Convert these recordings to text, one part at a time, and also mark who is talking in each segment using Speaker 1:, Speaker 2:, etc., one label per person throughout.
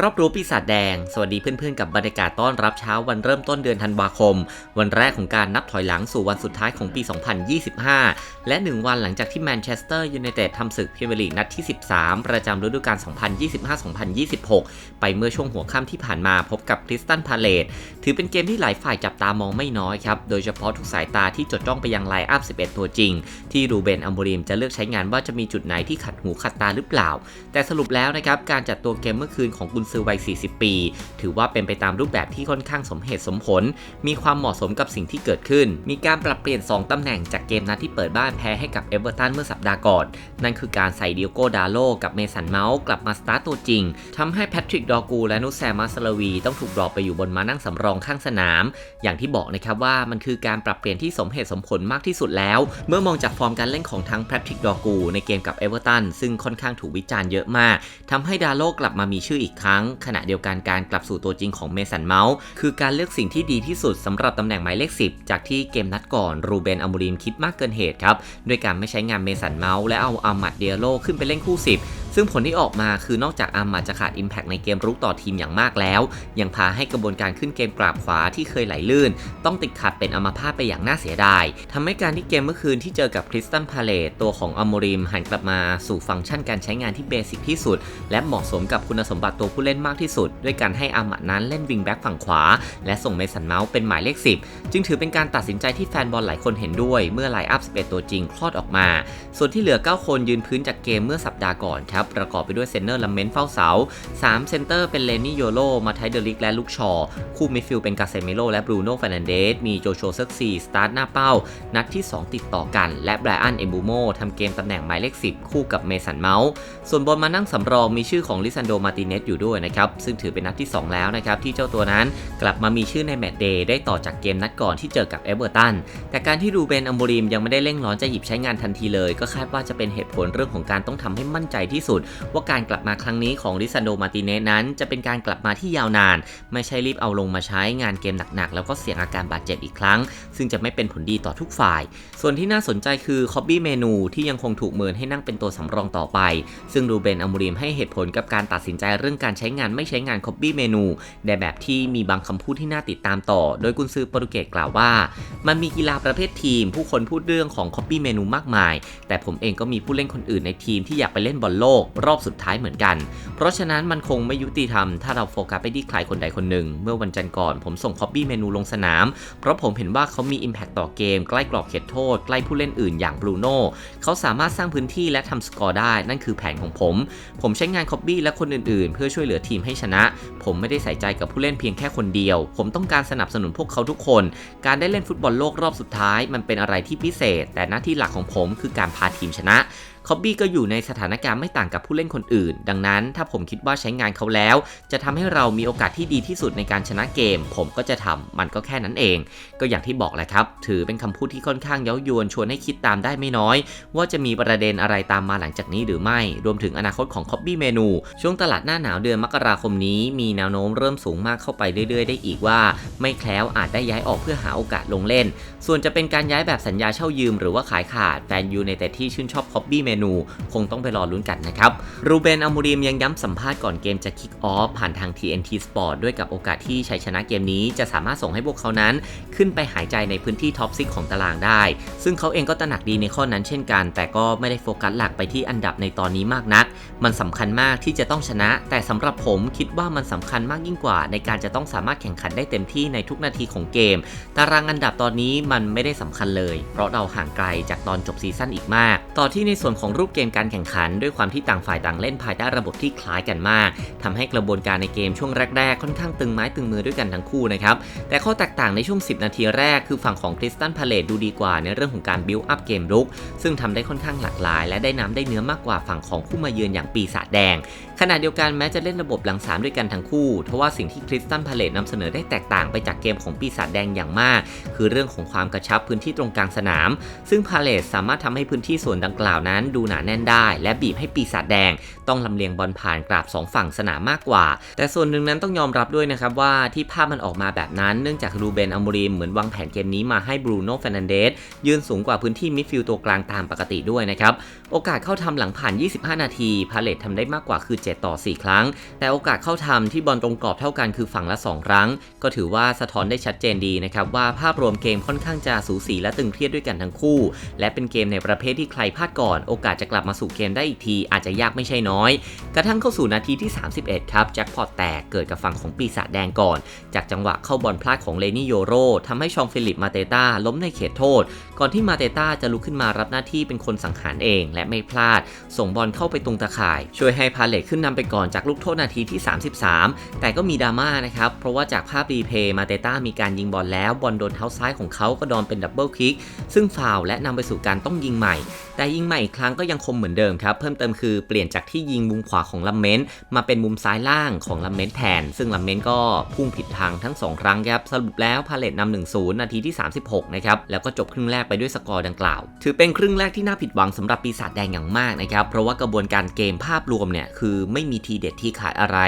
Speaker 1: รอบรู้ปีศาจแดง สวัสดีเพื่อนๆกับบรรยากาศต้อนรับเช้าวันเริ่มต้นเดือนธันวาคม วันแรกของการนับถอยหลังสู่วันสุดท้ายของปี 2025 และ 1 วันหลังจากที่แมนเชสเตอร์ยูไนเต็ดทำศึกพรีเมียร์ลีกนัดที่ 13 ประจำฤดูกาล 2025-2026 ไปเมื่อช่วงหัวค่ำที่ผ่านมาพบกับคริสตันพาเลตถือเป็นเกมที่หลายฝ่ายจับตามองไม่น้อยครับ โดยเฉพาะทุกสายตาที่จดจ้องไปยังไลน์อัพ 11 ตัวจริง ที่รูเบนอัมบูริมจะเลือกใช้งานว่าจะมีจุดไหนที่ขัดหูขัดตาหรือเปล่า แต่สรุปแล้วนะครับการจัดตัวเกมเมื่อคืนของกุนซือวัย 40 ปี ถือว่าเป็นไปตามรูปแบบที่ค่อนข้างสมเหตุสมผล มีความเหมาะสมกับสิ่งที่เกิดขึ้น มีการปรับเปลี่ยน 2 ตำแหน่งจากเกมนัดที่เปิดบ้านแพ้ให้กับเอเวอร์ตันเมื่อสัปดาห์ก่อน นั่นคือการใส่ดิโก้ดาโลกับเมสันเมาส์กลับมาสตาร์ตตัวจริงทำให้แพทริกดอกูและนุสแซมมาสลาวีต้องถูกดรอปไปอยู่บนมานั่งสำรองข้างสนาม อย่างที่บอกนะครับว่ามันคือการปรับเปลี่ยนที่สมเหตุสมผลมากที่สุดแล้ว เมื่อมองจากฟอร์มการเล่นของทั้งแพทริกดอกูในเกมกับเอเวอร์ตันซึ่งค่อนข้างถูกวิจารณ์เยอะมากทำให้ดาโลกลับมามีชื่ออีกครั้งขณะเดียวกันการกลับสู่ตัวจริงของเมสันเมาส์คือการเลือกสิ่งที่ดีที่สุดสำหรับตำแหน่งหมายเลข 10 จากที่เกมนัดก่อนรูเบนอัมูริมคิดมากเกินเหตุครับด้วยการไม่ใช้งานเมสันเมาส์และเอาอามัดเดียโลขึ้นไปเล่นคู่ 10 ซึ่งผลที่ออกมาคือนอกจากอามัดจะขาด Impact ในเกมรุกต่อทีมอย่างมากแล้ว ยังพาให้กระบวนการขึ้นเกมกราบขวาที่เคยไหลลื่น ต้องติดขัดเป็นอัมพาตไปอย่างน่าเสียดายทำให้การที่เกมเมื่อคืนที่เจอกับคริสตันพาเลตตัวของอัมริมหันกลับมาสู่ฟังก์ชันการใช้งานที่เบสิกที่สุด และเหมาะสมกับคุณสมบัติตัวผู้เล่นมากที่สุด ด้วยการให้อามัดนั้นเล่นวิงแบ็กฝั่งขวา และส่งเมสันเมาส์เป็นหมายเลข 10 จึงถือเป็นการตัดสินใจที่แฟนบอลหลายคนเห็นด้วย เมื่อไลน์อัพ11ตัวจริงคลอดออกมา ส่วนที่เหลือ 9 คนยืนพื้นจากเกมเมื่อสัปดาห์ก่อนครับประกอบไปด้วยเซนเนอร์ลัมเมนเฝ้าเสา 3 เซนเตอร์เป็นเลนี่โยโลมาไทเดลิกและลูกชอ คู่มิดฟิลด์เป็นกาเซมิโลและบรูโน่ฟ r น a นเดส มีโจโชเซกซีสตาร์ทหน้าเป้า นัดที่ 2 ติดต่อกัน และไบรอันเอมบูโมทำเกมตำแหน่งหมายเลข 10 คู่กับเมสันเมาส์ ส่วนบนมานั่งสำรองมีชื่อของลิซันโดมาติเนสอยู่ด้วยนะครับ ซึ่งถือเป็นนัดที่ 2 แล้วนะครับที่เจ้าตัวนั้นกลับมามีชื่อในแมตช์เดย์ได้ต่อจากเกมนัดก่อนที่เจอกับเอเวอร์ตัน แต่การที่รูเบนอัมบูริมยังไม่ได้เร่งร้อนจะหยิบใช้งานทันทีเลย ก็คาดว่าจะเป็นเหตุผลเรื่องของการต้องทำให้มั่นใจที่สุดว่าการกลับมาครั้งนี้ของลิซันโดมาติเนสนั้น จะเป็นการกลับมาที่ยาวนาน ไม่ใช่รีบเอาลงมาใช้งานเกมหนักๆ แล้วก็เสี่ยงอาการบาดเจ็บอีกครั้ง ซึ่งจะไม่เป็นผลดีต่อทุกฝ่าย ส่วนที่น่าสนใจคือคอบบี้เมนูที่ยังคงถูกเมินให้นั่งเป็นตัวสำรองต่อไป ซึ่งรูเบนอัมบูริมให้เหตุผลกับการตัดสินใจเรื่องการใช้งานไม่ใช้งานคอบบี้เมนูในแบบที่มีบางคำพูดที่น่าติดตามต่อ โดยกุนซือโปรตุเกสกล่าวว่า มันมีกีฬาประเภททีม ผู้คนพูดเรื่องของคอบบี้เมนูมากมาย แต่ผมเองก็มีผู้เล่นคนอื่นในทีมที่อยากไปเล่นบอลโลกรอบสุดท้ายเหมือนกัน เพราะฉะนั้นมันคงไม่ยุติธรรม ถ้าเราโฟกัสไปที่ใครคนใดคนหนึ่ง เมื่อวันจันทร์ก่อนผมส่งคอบบี้เมนูลงสนาม เพราะผมเห็นว่าเขามี Impact ต่อเกม ใกล้กรอบเขตโทษ ใกล้ผู้เล่นอื่นอย่างบรูโน่เขาสามารถสร้างพื้นที่และทำสกอร์ได้ นั่นคือแผนของผม ผมใช้งานคอบบี้และคนอื่นๆ เพื่อช่วยเหลือทีมให้ชนะ ผมไม่ได้ใส่ใจกับผู้เล่นเพียงแค่คนเดียว ผมต้องการสนับสนุนพวกเขาทุกคน การได้เล่นฟุตบอลโลกรอบสุดท้าย มันเป็นอะไรที่พิเศษ แต่หน้าที่หลักของผมคือการพาทีมชนะคอบบี้ก็อยู่ในสถานการณ์ไม่ต่างกับผู้เล่นคนอื่น ดังนั้นถ้าผมคิดว่าใช้งานเขาแล้ว จะทำให้เรามีโอกาสที่ดีที่สุดในการชนะเกม ผมก็จะทำมันก็แค่นั้นเอง ก็อย่างที่บอกแหละครับ ถือเป็นคำพูดที่ค่อนข้างเย้ายวนชวนให้คิดตามได้ไม่น้อย ว่าจะมีประเด็นอะไรตามมาหลังจากนี้หรือไม่ รวมถึงอนาคตของคอบบี้เมนู ช่วงตลาดหน้าหนาวเดือนมกราคมนี้ มีแนวโน้มเริ่มสูงมากเข้าไปเรื่อย ๆ ได้อีกว่า ไม่แคล้วอาจได้ย้ายออกเพื่อหาโอกาสลงเล่น ส่วนจะเป็นการย้ายแบบสัญญาเช่ายืมหรือว่าขายขาดแฟนยูในแต่ที่ชื่นชอบคอบบี้เมนู คงต้องไปรอลุ้นกันนะครับรูเบนอัมูริมยังย้ำสัมภาษณ์ก่อนเกมจะคิกออฟผ่านทาง TNT Sport ด้วยกับโอกาสที่ชัยชนะเกมนี้จะสามารถส่งให้พวกเขานั้น ขึ้นไปหายใจในพื้นที่ท็อปซิกของตารางได้ ซึ่งเขาเองก็ตระหนักดีในข้อนั้นเช่นกัน แต่ก็ไม่ได้โฟกัสหลักไปที่อันดับในตอนนี้มากนัก มันสำคัญมากที่จะต้องชนะ แต่สำหรับผมคิดว่ามันสำคัญมากยิ่งกว่า ในการจะต้องสามารถแข่งขันได้เต็มที่ในทุกนาทีของเกม ตารางอันดับตอนนี้มันไม่ได้สำคัญเลย เพราะเราห่างไกลจากตอนจบซีซั่นอีกมาก ต่อที่ในส่วนของรูปเกมการแข่งขัน ด้วยความที่ต่างฝ่ายต่างเล่นภายใต้ระบบที่คล้ายกันมากทำให้กระบวนการในเกมช่วงแรกๆ ค่อนข้างตึงไม้ตึงมือด้วยกันทั้งคู่นะครับ แต่ข้อแตกต่างในช่วง 10 นาทีแรกคือฝั่งของคริสตันพาเลตดูดีกว่าในเรื่องของการบิลอัพเกมรุก ซึ่งทำได้ค่อนข้างหลากหลาย และได้น้ำได้เนื้อมากกว่าฝั่งของผู้มาเยือนอย่างปีศาจแดง ขณะเดียวกันแม้จะเล่นระบบหลังสามด้วยกันทั้งคู่ทว่าสิ่งที่คริสตันพาเลตนำเสนอได้แตกต่างไปจากเกมของปีศาจแดงอย่างมาก คือเรื่องของความกระชับพื้นที่ตรงกลางสนาม ซึ่งพาเลตสามารถทำให้พื้นที่ส่วนดังกล่าวนั้น ดูหนาแน่นได้ และบีบให้ปีศาจแดง ต้องลำเลียงบอลผ่านกราบสองฝั่งสนามมากกว่า แต่ส่วนหนึ่งนั้นต้องยอมรับด้วยนะครับว่าที่ภาพมันออกมาแบบนั้นเนื่องจากรูเบนอัมริมเหมือนวางแผนเกมนี้มาให้บรูโน่เฟรนันเดสยืนสูงกว่าพื้นที่มิดฟิลด์ตัวกลางตามปกติด้วยนะครับโอกาสเข้าทำหลังผ่าน 25 นาทีพาเลตทำได้มากกว่าคือ7ต่อ 4 ครั้ง แต่โอกาสเข้าทำที่บอลตรงกรอบเท่ากันคือฝั่งละ 2 ครั้ง ก็ถือว่าสะท้อนได้ชัดเจนดีนะครับว่าภาพรวมเกมค่อนข้างจะสูสีและตึงเครียดด้วยกันทั้งคู่ และเป็นเกมในประเภทที่ใครพลาดก่อน โอกาสจะกลับมาสู่เกมได้อีกทีอาจจะยากไม่ใช่น้อย กระทั่งเข้าสู่นาทีที่ 31 ครับแจ็คพอตแตกเกิดกับฝั่งของปีศาจแดงก่อน จากจังหวะเข้าบอลพลาดของเลนี่โยโรทำให้ชองฟิลิปมาเตต้าล้มในเขตโทษ ก่อนที่มาเตต้าจะลุกขึ้นมารับหน้าที่เป็นคนสังหารเองและไม่พลาด ส่งบอลเข้าไปตรงตะข่าย ช่วยให้พาเลตขึ้นนำไปก่อนจากลูกโทษนาทีที่ 33 แต่ก็มีดราม่านะครับ เพราะว่าจากภาพรีเพย์มาเตต้ามีการยิงบอลแล้วบอลโดนเท้าซ้ายของเขาก็โดนเป็นดับเบิลคิก ซึ่งฟาวและนำไปสู่การต้องยิงใหม่ แต่ยิงใหม่อีกครั้งก็ยังคมเหมือนเดิมครับ เพิ่มเติมคือเปลี่ยนจากที่ยิงมุมขวาของลัมเมนต์มาเป็นมุมซ้ายล่างของลัมเมนต์แทน ซึ่งลัมเมนต์ก็พุ่งผิดทางทั้ง 2 ครั้งครับสรุปแล้วพาเลตนำ1-0นาทีที่ 36 นะครับแล้วก็จบครึ่งแรกไปด้วยสกอร์ดังกล่าว ถือเป็นครึ่งแรกที่น่าผิดหวังสำหรับปีศาจแดงอย่างมากนะครับเพราะว่ากระบวนการเกมภาพรวมเนี่ยคือไม่มีทีเด็ดที่ขาดอะไร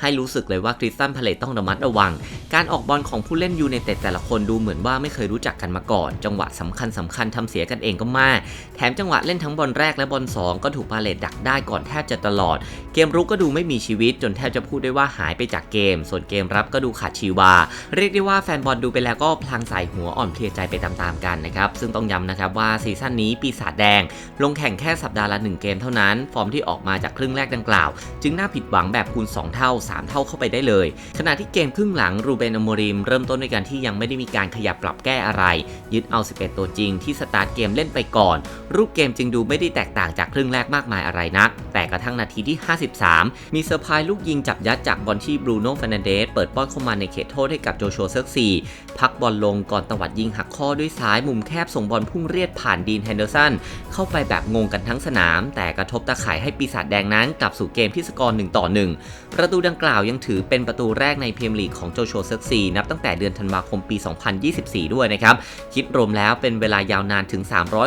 Speaker 1: ให้รู้สึกเลยว่าคริสตันพาเลตต้องระมัดระวัง การออกบอลของผู้เล่นยูไนเต็ดแต่ละคนดูเหมือนว่าไม่เคยรู้จักกันมาก่อน จังหวะสำคัญสำคัญทำเสียกันเองก็มาก แถมจังหวะเล่นทั้งบอลแรกและบอล2ก็ถูกพาเลตดักได้ก่อนแทบจะตลอด เกมรุกก็ดูไม่มีชีวิตจนแทบจะพูดได้ว่าหายไปจากเกม ส่วนเกมรับก็ดูขาดชีวา เรียกได้ว่าแฟนบอลดูไปแล้วก็พลางใส่หัวอ่อนเพลียใจไปตามๆกันนะครับซึ่งต้องย้ำนะครับว่าซีซั่นนี้ปีศาจแดง ลงแข่งแค่สัปดาห์ละ 1 เกมเท่านั้น ฟอร์มที่ออกมาจากครึ่งแรกดังกล่าวจึงน่าผิดหวังแบบคูณ 2 เท่า 3 เท่าเข้าไปได้เลย ขณะที่เกมครึ่งหลังรูเบนอโมริมเริ่มต้นด้วยการที่ยังไม่ได้มีการขยับปรับแก้อะไร ยึดเอา 11 ตัวจริงที่สตาร์ทเกมเล่นไปก่อน รูปเกมจึงดูไม่ได้แตกต่างจากครึ่งแรกมากมายอะไรนัก แต่กระทั่งนาทีที่ 53 มีเซอร์ไพรส์ลูกยิงจับยัดจากบอลที่บรูโน่ฟ e น n เดสเปิดป้อนเข้ามาในเขตโทษให้กับโจชัวเซิร์กซีพักบอลลงก่อนตวัดยิงหักข้อด้วยซ้ายมุมแคบส่งบอลพุ่งเรียดผ่านดีนแฮนเดอร์สันเข้าไปแบบงงกันทั้งสนาม แต่กระทบตาข่ายให้ปีศาจแดงนั้นกลับสู่เกมที่สกอร์1ต่อ1 ประตูดังกล่าวยังถือเป็นประตูแรกในพรีเมียร์ลีกของโจชัวเซิร์กซีนับตั้งแต่เดือนธันวาคมปี 2024 ด้วยนะครับ คิดรวมแล้วเป็นเวลายาวนานถึง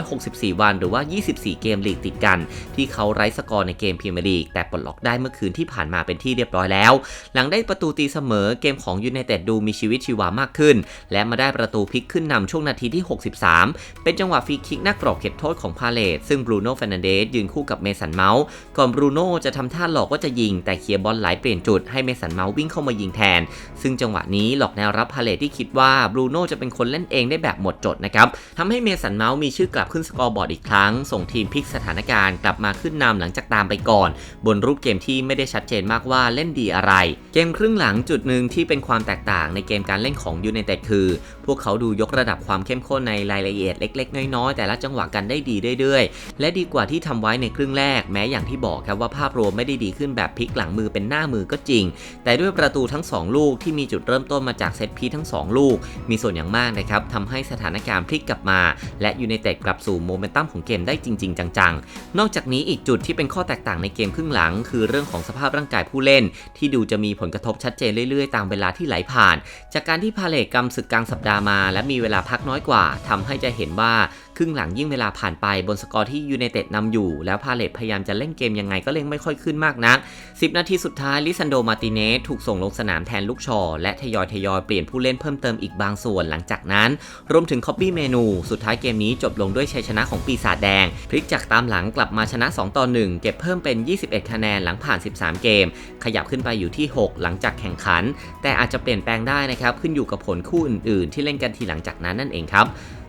Speaker 1: 364 วัน หรือว่า 24 เกมลีกติดกัน ที่เขาไร้สกอร์ในเกมพรีเมียร์ลีกแต่ปลดล็อกได้เมื่อคืนที่ผ่านมาเป็นที่เรียบร้อยแล้ว หลังได้ประตูตีเสมอเกมของยูไนเต็ดดูมีชีวิตชีวามากขึ้น และมาได้ประตูพลิกขึ้นนำช่วงนาทีที่ 63 เป็นจังหวะฟรีคิกหน้ากรอบเขตโทษของพาเลตซึ่งบรูโน่เฟรนันเดสยืนคู่กับเมสันเมาส์ก่อนบรูโน่จะทำท่าหลอกว่าจะยิง แต่เคลียร์บอลไหลเปลี่ยนจุดให้เมสันเมาส์วิ่งเข้ามายิงแทน ซึ่งจังหวะนี้หลอกแนวรับพาเลตที่คิดว่าบรูโน่จะเป็นคนเล่นเองได้แบบหมดจดนะครับทำให้เมสันเมาส์มีชื่อกลับขึ้นสกอร์บอร์ดอีกครั้ง ส่งทีมพลิกสถานการณ์กลับมาขึ้นนำหลังจากตามไปก่อน บนรูปเกมที่ไม่ได้ชัดเจนมากว่าเล่นดีอะไร เกมครึ่งหลังจุดหนึ่งที่เป็นความแตกต่างในเกมการเล่นของยูไนเต็ดคือ พวกเขาดูยกระดับความเข้มข้นในรายละเอียดเล็ก ๆ น้อยๆแต่ละจังหวะกันได้ดีเรื่อยๆ และดีกว่าที่ทำไว้ในครึ่งแรกแม้อย่างที่บอกครับว่าภาพรวมไม่ได้ดีขึ้นแบบพลิกหลังมือเป็นหน้ามือก็จริง แต่ด้วยประตูทั้ง 2 ลูกที่มีจุดเริ่มต้นมาจากเซตพีทั้ง 2 ลูก มีส่วนอย่างมากนะครับทำให้สถานการณ์พลิกกลับมา และยูไนเต็ดกลับสู่โมเมนตัมของเกมได้จริง ๆ จังๆ นอกจากนี้อีกจุดที่เป็นข้อแตกต่างในเกมครึ่งหลัง คือเรื่องของสภาพร่างกายผู้เล่น ที่ดูจะมีผลกระทบชัดเจนเรื่อยๆ ตามเวลาที่ไหลผ่าน จากการที่พาเลตกำศึกกลางสัปดาห์มา และมีเวลาพักน้อยกว่าทำให้จะเห็นว่า ครึ่งหลังยิ่งเวลาผ่านไปบนสกอร์ที่ยูไนเต็ดนำอยู่ แล้วพาเลตพยายามจะเล่นเกมยังไงก็เล่นไม่ค่อยขึ้นมากนัก 10 นาทีสุดท้ายลิซันโดมาติเนสถูกส่งลงสนามแทนลูกชอ และทยอยทยอยเปลี่ยนผู้เล่นเพิ่มเติมอีกบางส่วนหลังจากนั้น รวมถึงคอปปี้เมนูสุดท้ายเกมนี้จบลงด้วยชัยชนะของปีศาจแดง พลิกจากตามหลังกลับมาชนะ 2 ต่อ 1 เก็บเพิ่มเป็น 21 คะแนนหลังผ่าน 13 เกม ขยับขึ้นไปอยู่ที่ 6 หลังจากแข่งขัน แต่อาจจะเปลี่ยนแปลงได้นะครับขึ้นอยู่กับผลคู่อื่น ๆ ที่เล่นกันทีหลังจากนั้นนั่นเองครับ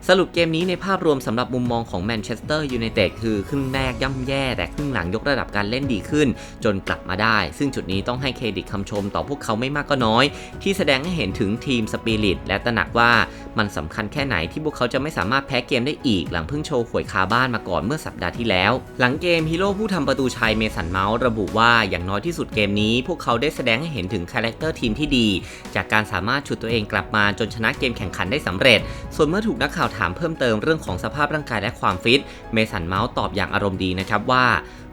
Speaker 1: สรุปเกมนี้ในภาพรวมสำหรับมุมมองของแมนเชสเตอร์ยูไนเต็ดคือครึ่งแรกย่ำแย่แต่ครึ่งหลังยกระดับการเล่นดีขึ้น จนกลับมาได้ ซึ่งจุดนี้ต้องให้เครดิตคำชมต่อพวกเขาไม่มากก็น้อย ที่แสดงให้เห็นถึงทีมสปิริตและตระหนักว่ามันสำคัญแค่ไหนที่พวกเขาจะไม่สามารถแพ้เกมได้อีก หลังเพิ่งโชว์ขวยคาบ้านมาก่อนเมื่อสัปดาห์ที่แล้ว หลังเกมฮีโร่ผู้ทำประตูชัยเมสันเมาส์ระบุว่าอย่างน้อยที่สุดเกมนี้ พวกเขาได้แสดงให้เห็นถึงคาแรคเตอร์ทีมที่ดี จากการสามารถฉุดตัวเองกลับมาจนชนะเกมแข่งขันได้สำเร็จ ส่วนเมื่อถูกนักข่าวถามเพิ่มเติมเรื่องของสภาพร่างกายและความฟิต เมสันเมาส์ตอบอย่างอารมณ์ดีนะครับว่า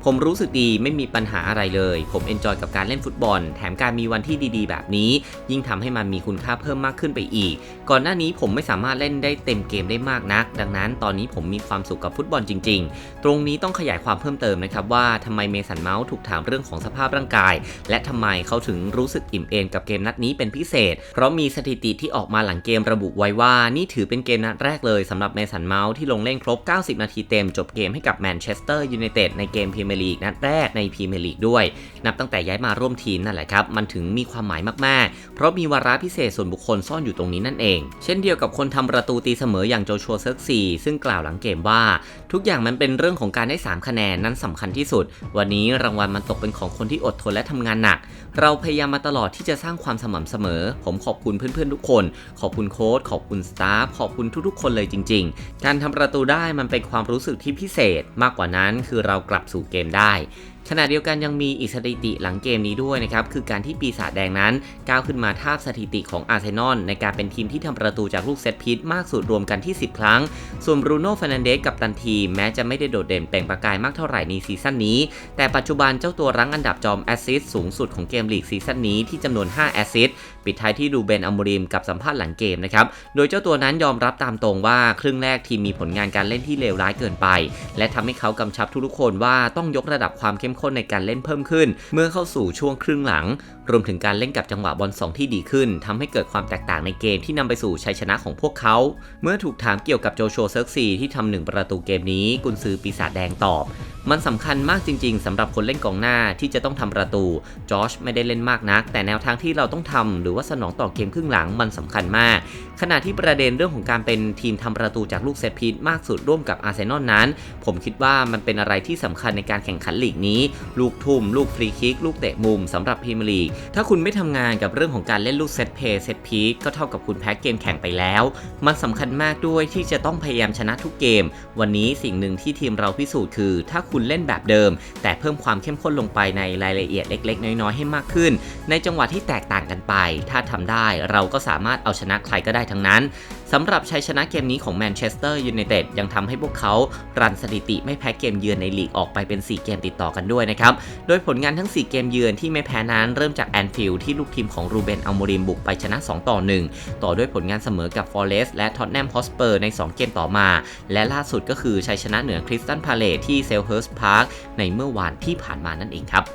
Speaker 1: ผมรู้สึกดีไม่มีปัญหาอะไรเลย ผมเอนจอยกับการเล่นฟุตบอล แถมการมีวันที่ดีๆ แบบนี้ ยิ่งทำให้มันมีคุณค่าเพิ่มมากขึ้นไปอีก ก่อนหน้านี้ผมไม่สามารถเล่นได้เต็มเกมได้มากนัก ดังนั้นตอนนี้ผมมีความสุขกับฟุตบอลจริง ๆ ตรงนี้ต้องขยายความเพิ่มเติมนะครับว่าทำไมเมสันเมาส์ถูกถามเรื่องของสภาพร่างกาย และทำไมเขาถึงรู้สึกอิ่มเอมกับเกมนัดนี้เป็นพิเศษ เพราะมีสถิติที่ออกมาหลังเกมระบุไว้ว่านี่ถือเป็นเกมนัดแรกเลยสำหรับเมสันเมาส์ที่ลงเล่นครบ 90 นาทีเต็มจบเกมให้กับแมนเชสเตอร์ยูไนเต็ดในเกมพรีเมียร์ลีกนัดแรกในพรีเมียร์ลีกด้วย นับตั้งแต่ย้ายมาร่วมทีมนั่นแหละครับ มันถึงมีความหมายมากๆ เพราะมีวาระพิเศษส่วนบุคคลซ่อนอยู่ตรงนี้นั่นเอง เช่นเดียวกับคนทำประตูตีเสมออย่างโจชัวเซิร์กซีซึ่งกล่าวหลังเกมว่า ทุกอย่างมันเป็นเรื่องของการได้ 3 คะแนนนั้นสำคัญที่สุด วันนี้รางวัลมันตกเป็นของคนที่อดทนและทำงานหนัก เราพยายามมาตลอดที่จะสร้างความสม่ำเสมอ ผมขอบคุณเพื่อนๆทุกคน ขอบคุณโค้ชขอบคุณสตาฟขอบคุณทุกๆ คนเลยจริง ๆ การทำประตูได้มันเป็นความรู้สึกที่พิเศษ มากกว่านั้นคือเรากลับสู่เกมมได้ขณะเดียวกันยังมีอีกสถิติหลังเกมนี้ด้วยนะครับ คือการที่ปีศาจแดงนั้นก้าวขึ้นมาทาบสถิติของอาร์เซนอลในการเป็นทีมที่ทำประตูจากลูกเซตพีทมากสุดรวมกันที่ 10 ครั้ง ส่วนบรูโน่ฟ r นันเดสกับตันที แม้จะไม่ได้โดดเด่นเปล่งประกายมากเท่าไหร่ในซีซั่นนี้ แต่ปัจจุบันเจ้าตัวรั้งอันดับจอมแอสซิสต์สูงสุดของเกมลีกซีซั่นนี้ที่จำนวน 5 แอสซิสต์ปิดท้ายที่ดูเบนอัมบูริมกับสัมภาษณ์หลังเกมนะครับ โดยเจ้าตัวนั้นยอมรับตามตรงว่าครึ่งแรกทีมมีผลงานการเล่นที่เลวร้ายเกินไป และทำให้เขากำชับทุกๆคนว่าต้องยกระดับความเข้มข้นในการเล่นเพิ่มขึ้น เมื่อเข้าสู่ช่วงครึ่งหลัง รวมถึงการเล่นกับจังหวะบอลสองที่ดีขึ้นทำให้เกิดความแตกต่างในเกมที่นำไปสู่ชัยชนะของพวกเขา เมื่อถูกถามเกี่ยวกับโจโชเซิร์กซีที่ทำหนึ่งประตูเกมนี้ กุนซือปีศาจแดงตอบ มันสำคัญมากจริง ๆสำหรับคนเล่นกองหน้าที่จะต้องทำประตูจอชไม่ได้เล่นมากนัก แต่แนวทางที่เราต้องทำหรือว่าสนองต่อเกมครึ่งหลังมันสำคัญมาก ขณะที่ประเด็นเรื่องของการเป็นทีมทำประตูจากลูกเซตพีทมากสุดร่วมกับอาร์เซนอลนั้น ผมคิดว่ามันเป็นอะไรที่สำคัญในการแข่งขันลีกนี้ ลูกทุ่ม ลูกฟรีคิก ลูกเตะมุมสำหรับพรีเมียร์ลีกถ้าคุณไม่ทำงานกับเรื่องของการเล่นลูกเซตเพย์เซตพีทก็เท่ากับคุณแพ้เกมแข่งไปแล้ว มันสำคัญมากด้วยที่จะต้องพยายามชนะทุกเกม วันนี้สิ่งหนึ่งที่ทีมเราพิสูจน์คือ ถ้าคุณเล่นแบบเดิม แต่เพิ่มความเข้มข้นลงไปในรายละเอียดเล็ก ๆ น้อยๆให้มากขึ้น ในจังหวะที่แตกต่างกันไป ถ้าทำได้เราก็สามารถเอาชนะใครก็ได้ทั้งนั้น สำหรับชัยชนะเกมนี้ของแมนเชสเตอร์ยูไนเต็ดยังทำให้พวกเขารันสถิติไม่แพ้เกมเยือนในลีกออกไปเป็น 4 เกมติดต่อกันด้วยนะครับ โดยผลงานทั้ง 4 เกมเยือนที่ไม่แพ้นั้นเริ่มจากแอนฟิลด์ที่ลูกทีมของรูเบนอัลโมริมบุกไปชนะ 2 ต่อ 1 ต่อด้วยผลงานเสมอกับฟอเรสต์และท็อตแนมฮอสเปอร์ใน 2 เกมต่อมา และล่าสุดก็คือชัยชนะเหนือคริสตันพาเลทที่เซลเฮิร์สพาร์คในเมื่อวานที่ผ่านมานั่นเองครับ